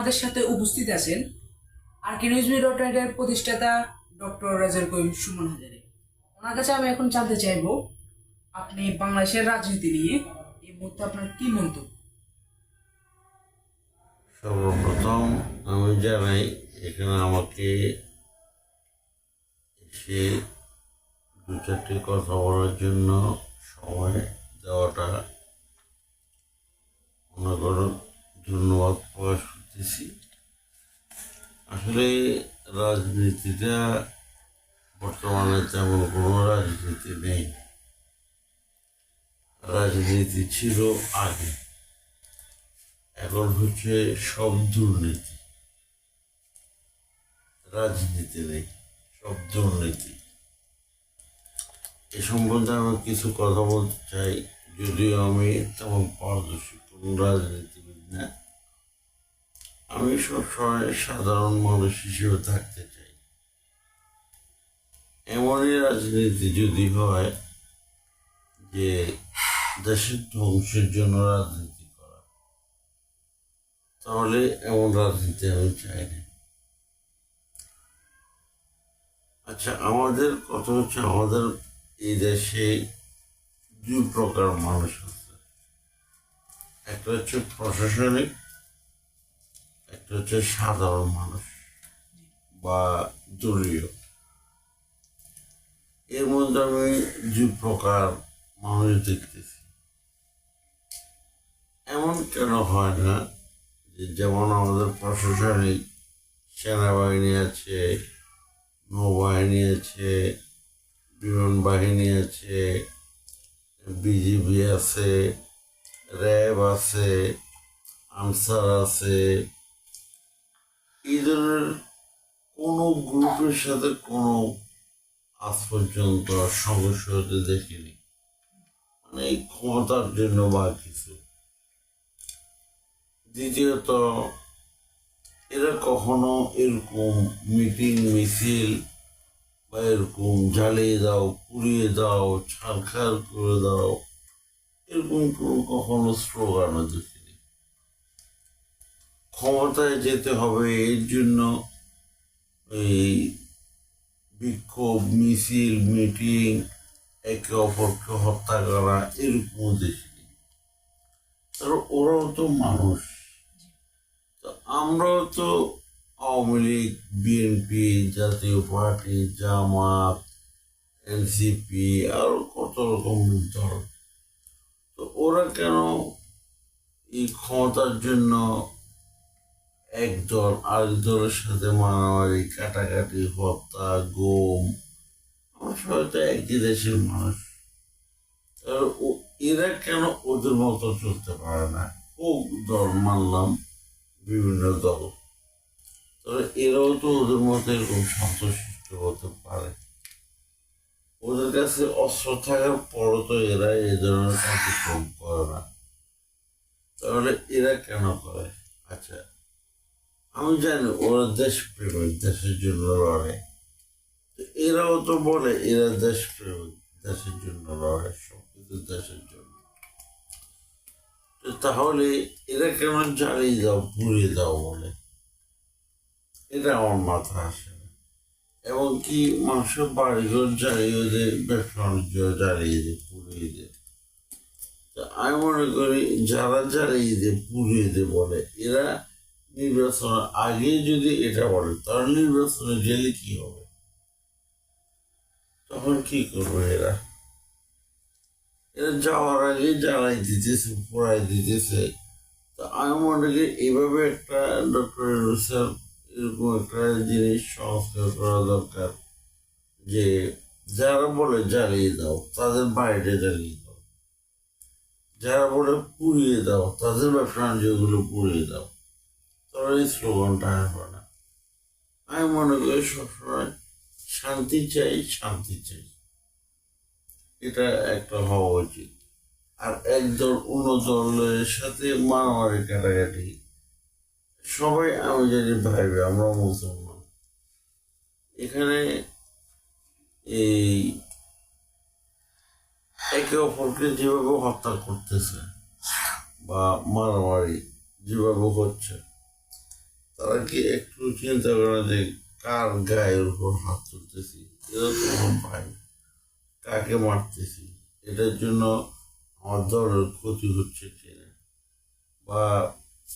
আমাদের সাথে উপস্থিত আছেন আর কে নিউজ ডট নেটের প্রতিষ্ঠাতা ডক্টর রাজার করিম সুমন হাজারে। ওনার কাছে আমি এখন জানতে চাইব, আপনি বাংলাদেশের রাজনীতি নিয়ে এই মুহূর্তে আপনার কি মন্তব্য? সর্বপ্রথম আমি জানাই, এখানে আমাকে এসে দু চারটি কথা বলার জন্য সময় দেওয়াটা করো ধন্যবাদ প্রকাশ করতেছি। আসলে রাজনীতিটা বর্তমানে তেমন কোনো রাজনীতি নেই। রাজনীতি ছিল আগে, এখন হচ্ছে সব দুর্নীতি। রাজনীতি নেই, সব দুর্নীতি। এ সম্বন্ধে আমি কিছু কথা বলতে চাই, যদিও আমি তেমন পারদর্শী কোনো রাজনীতিবিদ না। আমি সবসময় সাধারণ মানুষ হিসেবে থাকতে চাই। এমনই রাজনীতি যদি হয় যে দেশের ধ্বংসের জন্য রাজনীতি করা, তাহলে এমন রাজনীতি আমি চাই না। আচ্ছা আমাদের কথা হচ্ছে আমাদের এই দেশে দুই প্রকার মানুষ আছে। একটা হচ্ছে প্রশাসনিক হচ্ছে সাধারণ মানুষ বা দলীয় এর মধ্যে আমি দুই প্রকার মানুষ দেখতেছি। এমন কেন হয় না যে যেমন আমাদের প্রশাসনিক সেনাবাহিনী আছে, নৌবাহিনী আছে, বিমান বাহিনী আছে, বিজিবি আছে, র্যাব আছে, আনসার আছে এই ধরনের কোনো গ্রুপের সাথে কোনো আজ পর্যন্ত সংঘর্ষ হতে দেখিনি। মানে ক্ষমতার জন্য বা কিছু। দ্বিতীয়ত, এরা কখনো এরকম মিটিং, মিছিল বা এরকম জ্বালিয়ে দাও, পুড়িয়ে দাও, ছাড়খাড় করে দাও, এরকম কোনো কখনো স্লোগানও দেখিনি। ক্ষমতায় যেতে হবে, এর জন্য এই বিক্ষোভ, মিছিল, মিটিং, একে অপরকে হত্যা করা, এরকম দেখিনি তার ওরাও তো মানুষ। তো আমরাও তো Awami League, BNP, Jatiya Party, Jamaat, NCP, আরও কত রকম দল। তো ওরা কেন এই ক্ষমতার জন্য এক দল আরেক দলের সাথে মারামারি, কাটাকাটি, হত্যা, গোম। সবাই একই দেশের মানুষ। এরা কেন ওদের মতো চলতে পারে না? হোক দল মানলাম বিভিন্ন দল। তবে এরাও তো ওদের মতো এরকম শান্তশিষ্ট হতে পারে। ওদের কাছে অস্ত্র থাকার পরও তো এরা এই ধরনের কার্যক্রম করে না। তাহলে এরা কেন করে? আচ্ছা আমি জানি ওরা দেশপ্রেমিক, দেশের জন্য লড়ে। এরাও তো বলে, এরা দেশপ্রেমিক, দেশের জন্য লড়ে সবকিছু দেশের জন্য। তাহলে এরা কেন জ্বালিয়ে দাও পুড়িয়ে দাও বলে? এটা আমার মাথা আসে না। এবং কি মানুষের বাড়িঘর জ্বালিয়ে দেয় ব্যবসা বাণিজ্য জ্বালিয়ে দেয় পুড়িয়ে দেয় আমি মনে করি যারা জ্বালিয়ে দেয় পুড়িয়ে দেয় বলে, এরা নির্বাচনের আগে যদি এটা বলে তাহলে নির্বাচনে গেলে কি হবে? তখন কি করবে এরা? এরা যাওয়ার আগে জ্বালাই দিতেছে পোড়াই দিতেছে। তো আমি মনে করি এইভাবে একটা ডক্টর ইউনুসের এরকম একটা জিনিস সংস্কার করা দরকার যে যারা বলে জ্বালিয়ে দাও, তাদের বাড়িতে জ্বালিয়ে দাও। যারা বলে পুড়িয়ে দাও, তাদের ব্যবসা বাণিজ্যগুলো পুড়িয়ে দাও। এই স্লোগানটা না আমি মনে করি সবসময় শান্তি চাই শান্তি চাই। এটা একটা হওয়া উচিত। আর একদল অন্য দলের সাথে মারামারি কাটাকাটি, সবাই আমি জানি ভাইবে আমরা মুসলমান। এখানে এই একে অপরকে যেভাবে হত্যা করতেছে বা মারামারি যেভাবে হচ্ছে তারা কি একটু চিন্তা করে যে কার গায়ের উপর হাত তুলতেছি আমার ভাই, কাকে মারতেছি? এটার জন্য আমার দলের ক্ষতি হচ্ছে কিনা? বা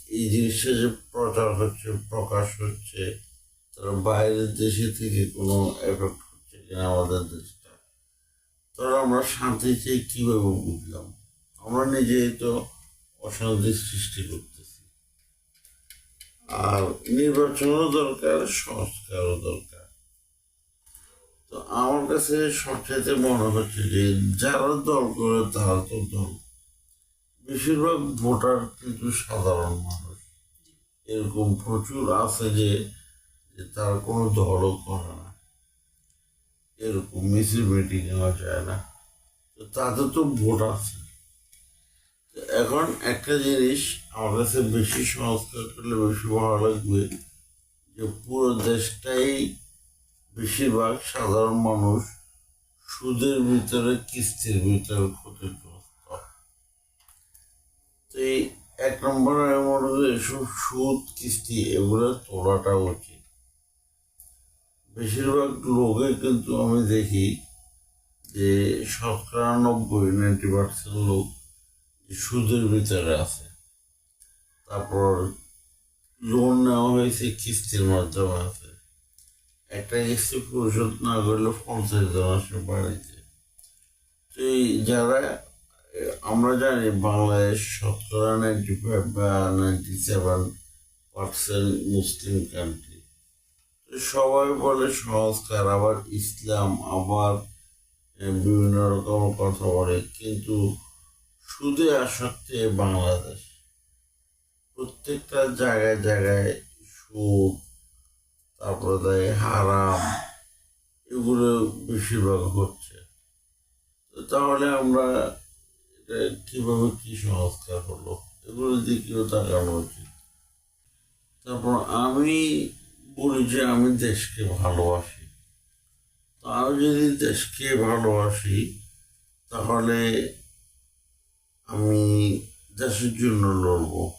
এই জিনিসটা যে প্রচার হচ্ছে, প্রকাশ হচ্ছে, তার বাইরের দেশে থেকে কোনো এফেক্ট হচ্ছে কিনা আমাদের দেশটা? তাহলে আমরা শান্তি চাই কীভাবে বুঝলাম? আমরা নিজেই তো অশান্তির সৃষ্টি করতেছি আর নির্বাচনও দরকার, সংস্কারও দরকার। তো আমার কাছে সবচেয়ে মনে হচ্ছে যে, যারা দল করে তারা তো দল। বেশিরভাগ ভোটার কিন্তু সাধারণ মানুষ। এরকম প্রচুর আছে যে তার কোনো দলও করে না। এরকম মিছিল মিটিং নেওয়া যায় না তাদের তো ভোট আছে। এখন একটা জিনিস আমার কাছে বেশি সংস্কার করলে বেশি ভালো লাগবে যে পুরো দেশটাই বেশিরভাগ সাধারণ মানুষ সুদের ভিতরে, কিস্তির ভিতরে ক্ষতিগ্রস্ত। তো এই এক নম্বর আমি মনে করি এসব সুদ, কিস্তি এগুলো তোলাটা উচিত। বেশিরভাগ লোকে কিন্তু আমি দেখি যে শতকরা নব্বই নাইনটি পার্সেন্ট লোক সুদের ভিতরে আছে। তারপর লোন নেওয়া হয়েছে, কিস্তির মাধ্যমে আছে। একটা কিস্তি পরিশোধ না করলে পঞ্চাশ জন আসে বাড়িতে। তো যারা, আমরা জানি বাংলাদেশ শতকরা নাইনটি ফাইভ বা ninety seven percent Muslim country সবাই বলে সংস্কার, আবার ইসলাম, আবার বিভিন্ন রকম কথা বলে। কিন্তু সুদে আসক্তি বাংলাদেশ। প্রত্যেকটা জায়গায় জায়গায় সুদ তারপরে দেয় হারাম, এগুলো বেশিরভাগ হচ্ছে। তো তাহলে আমরা এটা কীভাবে কি সংস্কার হলো? এগুলোর দিকেও তাকানো উচিত। তারপর আমি বলি যে আমি দেশকে ভালোবাসি। তো আমি যদি দেশকে ভালোবাসি, তাহলে আমি দেশের জন্য লড়বো।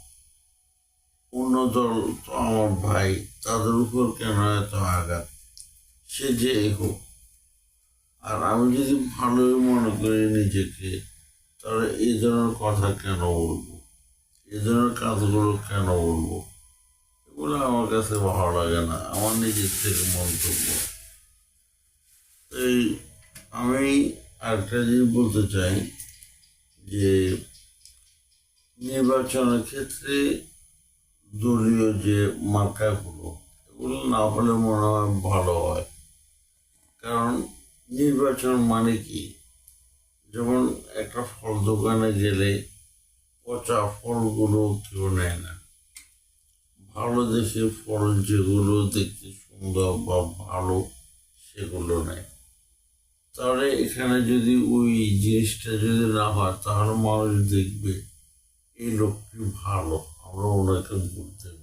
অন্য দল তো আমার ভাই, তাদের উপর কেন এত আঘাত? সে যে হোক। আর আমি যদি ভালোই মনে করি নিজেকে, তাহলে এই ধরনের কথা কেন বলব? এই ধরনের কাজগুলো কেন বলব? এগুলো আমার কাছে ভালো লাগে না। আমার নিজের থেকে মন্তব্য। এই আমি আরেকটা জিনিস বলতে চাই। যে নির্বাচনের ক্ষেত্রে দলীয় যে মার্কাগুলো, এগুলো না হলে মনে হয় ভালো হয়। কারণ নির্বাচন মানে কি? যেমন একটা ফল দোকানে গেলে পচা ফলগুলো কেউ নেয় না। ভালো দেখে ফল যেগুলো দেখতে সুন্দর বা ভালো, সেগুলো নেয়। তাহলে এখানে যদি ওই জিনিসটা যদি না হয়, তাহলে মানুষ দেখবে এই লোকটি ভালো। আমরা ওনাকে ভোট দেব।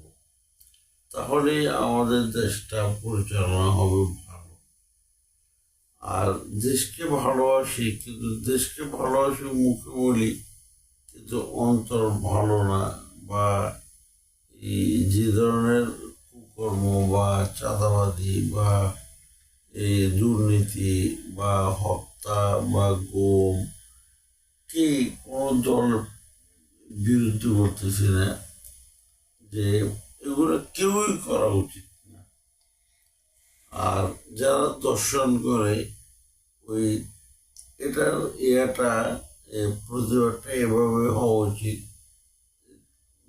তাহলে আমাদের দেশটা পরিচালনা হবে ভালো। আর দেশকে ভালোবাসি, কিন্তু দেশকে ভালোবাসি মুখে বলি, কিন্তু অন্তর ভালো না, বা এই যে ধরনের কুকর্ম বা চাঁদাবাদি বা দুর্নীতি বা হত্যা বা গোম ঠিক কোনো দলের বিরুদ্ধে বলতেছি না যে এগুলো কেউই করা উচিত না। আর যারা দর্শন করে, ওই এটার ইয়েটা প্রতিবাদটা এভাবে হওয়া উচিত।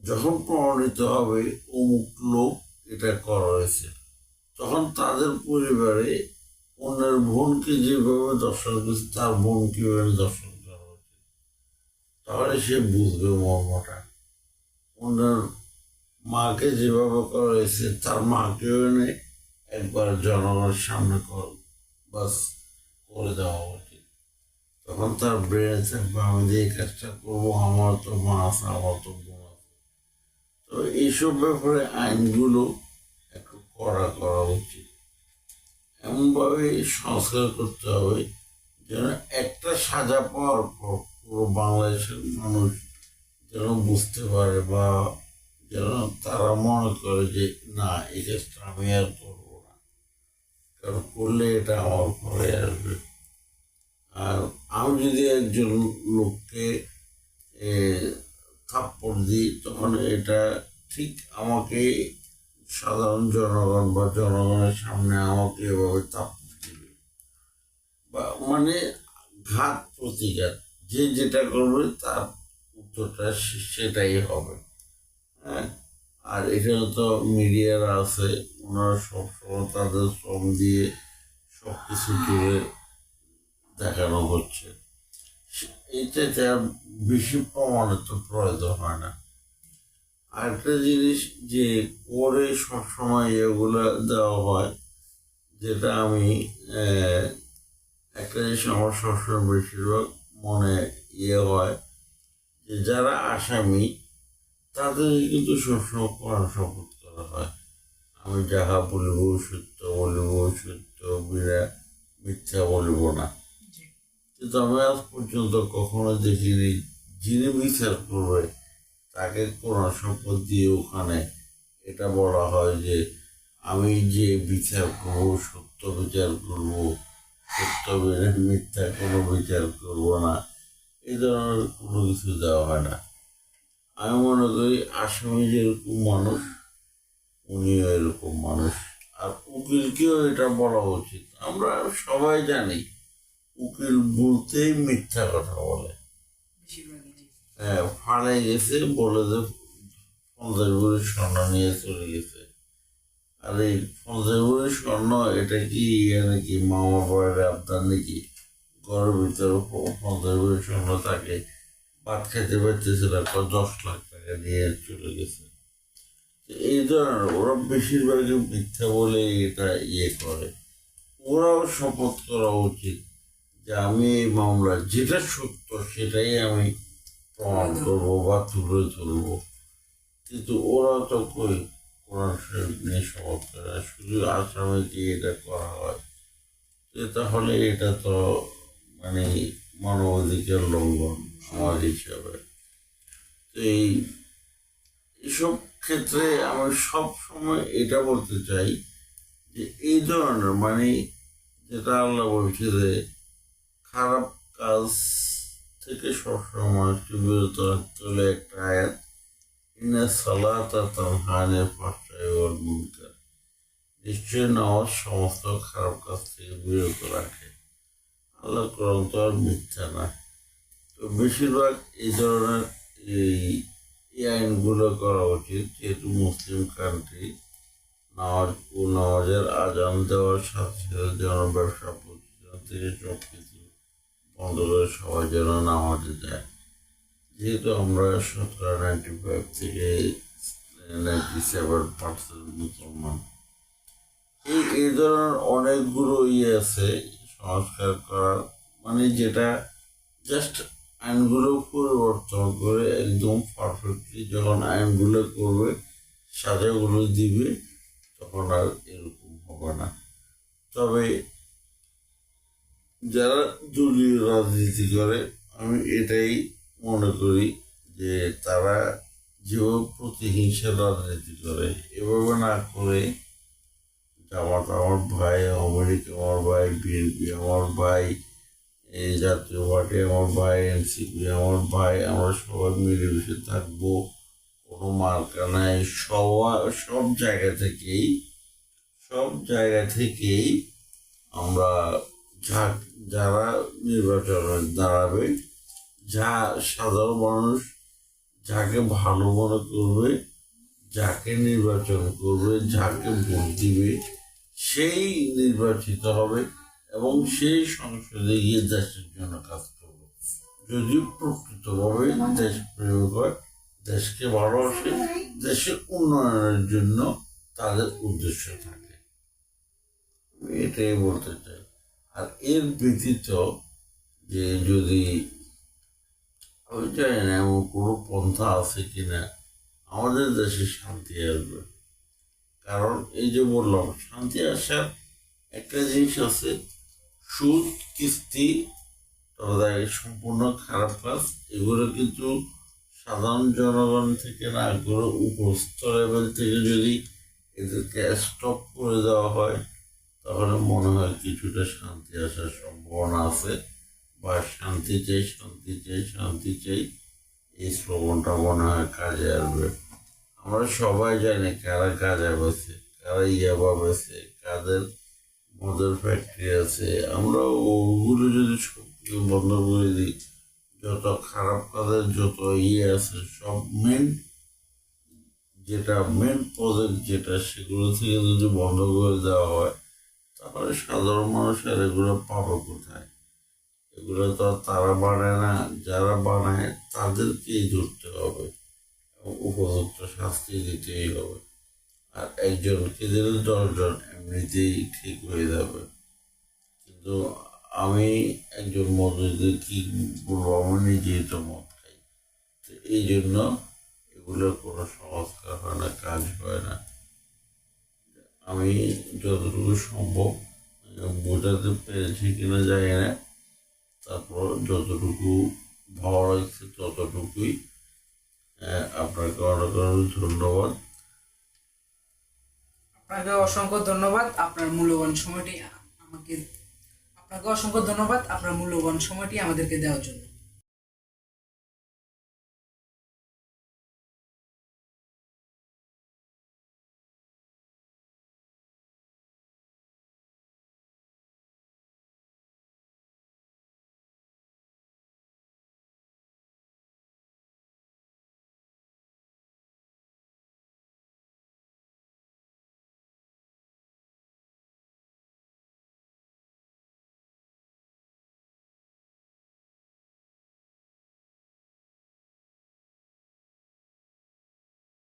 যখন প্রমাণিত হবে, অমুক লোক এটা করা হয়েছে। তখন তাদের পরিবারে অন্যের বোনকে যেভাবে দর্শন করছে, তার বোন কীভাবে দর্শন করা উচিত? তাহলে সে বুঝবে মর্মটা। ওনার মাকে যেভাবে করা হয়েছে, তার মাকেও এনে একবার জনগণের সামনে কর, বাস করে দেওয়া উচিত। তখন তার ব্রেনে থাকবে, আমি যে এই কাজটা করব, আমার তো মা আছে আমার তো বোন আছে। তো এইসব ব্যাপারে আইনগুলো কড়া করা উচিত। এমনভাবে সংস্কার করতে হবে যেন একটা সাজা পাওয়ার পর পুরো বাংলাদেশের মানুষ যেন বুঝতে পারে বা যেন তারা মনে করে যে, না, এই কাজটা আমি আর করব না। কারণ করলে এটা আমার ঘরে আসবে। আর আমি যদি একজন লোককে থাপ্পড় দিই, তখন এটা ঠিক আমাকে সাধারণ জনগণ বা জনগণের সামনে আমাকে এভাবে থাপ্পড় দিবে বা মানে ঘাত প্রতিঘাত, যে যেটা করবে তার উত্তরটা সেটাই হবে। হ্যাঁ? আর এখানে তো মিডিয়ারা আছে, ওনারা সবসময় তাদের শ্রম দিয়ে সব কিছু তুলে দেখানো হচ্ছে। এইটাতে আর বেশি প্রমাণের তো প্রয়োজন হয় না। আরেকটা জিনিস যে করে সবসময় এগুলো দেওয়া হয় যেটা আমি একটা জিনিস আমার সবসময় বেশিরভাগ মনে ইয়ে হয় যে যারা আসামি তাদের কিন্তু সবসময় কোরআন শপথ করা হয়। আমি যাহা বলিব সত্য বলিব সত্য বিরা মিথ্যা বলিব না। কিন্তু আমি আজ পর্যন্ত কখনো দেখিনি যিনি বিচার করবে তাকে কোরআন শপথ দিয়ে ওখানে এটা বলা হয় যে আমি যে বিচার করব সত্য বিচার করব সত্য মিথ্যা কোনো বিচার করব না এই ধরনের কোনো কিছু দেওয়া হয় না। আমি মনে করি আসামি যেরকম মানুষ উনিও এরকম মানুষ আর উকিলকেও এটা বলা উচিত। আমরা সবাই জানি উকিল বলতেই মিথ্যা কথা বলে। হ্যাঁ ফানে গেছে, বলে যে পঞ্চাশ ভরি স্বর্ণ নিয়ে চলে গেছে। আর এই পঞ্চাশ ভরি স্বর্ণ, এটা কি ইয়ে নাকি? মামা বাড়ির আবদার নাকি? ঘরের ভিতরে পঞ্চাশ ভরি স্বর্ণ থাকে। ভাত খেতে পারতেছিল কয় দশ লাখ টাকা নিয়ে চলে গেছে। এই ধরনের, ওরা বেশিরভাগই মিথ্যা বলে এটা ইয়ে করে। ওরাও শপথ করা উচিত যে আমি এই মামলা যেটা সত্য সেটাই আমি প্রমাণ করব বা তুলে ধরবো। কিন্তু ওরা তো কই কোরআন শরীফ নিয়ে না, শুধু আসামিকে এটা করা হয়। তাহলে এটা তো মানে মানবাধিকার লঙ্ঘন আমার হিসাবে। তো এই এসব ক্ষেত্রে আমি সব সময় এটা বলতে চাই যে এই ধরনের মানে যেটা আল্লাহ বলছে যে খারাপ কাজ থেকে সবসময় মানুষকে বিরত রাখতে একটা আয়াত, ইন্না সালাতা তানহানের ফাহশাই ওয়াল মুনকার। নিশ্চয় নামাজ সমস্ত খারাপ কাজ থেকে বিরত রাখে। আল্লাহ কোরআন তো আর মিথ্যা না। তো বেশিরভাগ এই ধরনের এই এই আইনগুলো করা উচিত, যেহেতু মুসলিম কান্ট্রি নামাজ, ও নামাজের আজান দেওয়ার সাথে সাথে যেন ব্যবসা প্রতিষ্ঠান থেকে সব করে সবাই যেন নামাজে যায়। যেহেতু আমরা শতকরা নাইনটি ফাইভ থেকে নাইনটি সেভেন পার্সেন্ট মুসলমান, এই এই ধরনের অনেকগুলো ইয়ে আছে সংস্কার করার মানে যেটা জাস্ট আইনগুলো পরিবর্তন করে একদম পারফেক্টলি যখন আইনগুলো করবে, সাজাগুলো দিবে, তখন আর এরকম হবে না। তবে যারা দলীয় রাজনীতি করে, আমি এটাই মনে করি যে তারা যেভাবে প্রতিহিংসার রাজনীতি করে, এভাবে না করে জামাত আমার ভাই আমেরিকা আমার ভাই, বিএনপি আমার ভাই জাতীয় পার্টি আমার ভাই, এনসিপি আমার ভাই, আমরা সবাই মিলেমিশে থাকব, কোনো মার্কা নাই সবাই সব জায়গা থেকেই, সব জায়গা থেকেই আমরা যা যারা নির্বাচনে দাঁড়াবে, যা সাধারণ মানুষ যাকে ভালো মনে করবে, যাকে নির্বাচন করবে, যাকে ভোট দিবে, সেই নির্বাচিত হবে এবং সেই সংসদে গিয়ে দেশের জন্য কাজ করবে। যদি প্রকৃতভাবে দেশ প্রেমিক হয় দেশকে ভালোবাসে দেশের উন্নয়নের জন্য তাদের উদ্দেশ্য থাকে। এটাই বলতে চাই। আর এর ব্যতীত যে যদি আমি জানি না এমন কোনো পন্থা আছে কিনা, আমাদের দেশে শান্তি আসবে। কারণ এই যে বললাম, শান্তি আসার একটা জিনিস আছে, সুদ, কিস্তি, তবে সম্পূর্ণ খারাপ কাজ, এগুলো কিন্তু সাধারণ জনগণ থেকে না করে উপস্থ লেভেল থেকে যদি এদেরকে স্টপ করে দেওয়া হয় তাহলে মনে হয় কিছুটা শান্তি আসার সম্ভাবনা আছে। বা শান্তি চাই শান্তি চাই শান্তি চাই। এই শ্রবণটা মনে হয় কাজে আসবে। আমরা সবাই জানি কারা কাজে বেছে কারা ইয়াবা বেছে কাদের মদের ফ্যাক্টরি আছে। আমরা ওগুলো যদি সব কিছু বন্ধ করে দিই, যত খারাপ কাজের যত ইয়ে আছে, সব মেন যেটা মেন প্রজেক্ট যেটা, সেগুলো থেকে যদি বন্ধ করে দেওয়া হয় তাহলে সাধারণ মানুষ আর এগুলো পাবে কোথায়? এগুলো তো তারা বানায় না, যারা বানায় তাদেরকেই ধরতে হবে। উপযুক্ত শাস্তি দিতেই হবে। আর একজনকে দিলে দশজন এমনিতেই ঠিক হয়ে যাবে। কিন্তু আমি একজন মজুদের কি বলব? আমি নিজেই তো মদ খাই। তো এই জন্য এগুলোর কোনো সংস্কার হয় না, কাজ হয় না। আমি যতটুকু সম্ভব বোঝাতে পেরেছি কিনা জানি না। তারপর যতটুকু ভালো লাগছে ততটুকুই আপনাকে অনেক অনেক ধন্যবাদ। আপনাকে অসংখ্য ধন্যবাদ, আপনার মূল্যবান সময়টি আমাকে আপনাকে অসংখ্য ধন্যবাদ, আপনার মূল্যবান সময়টি আমাদেরকে দেওয়ার জন্য।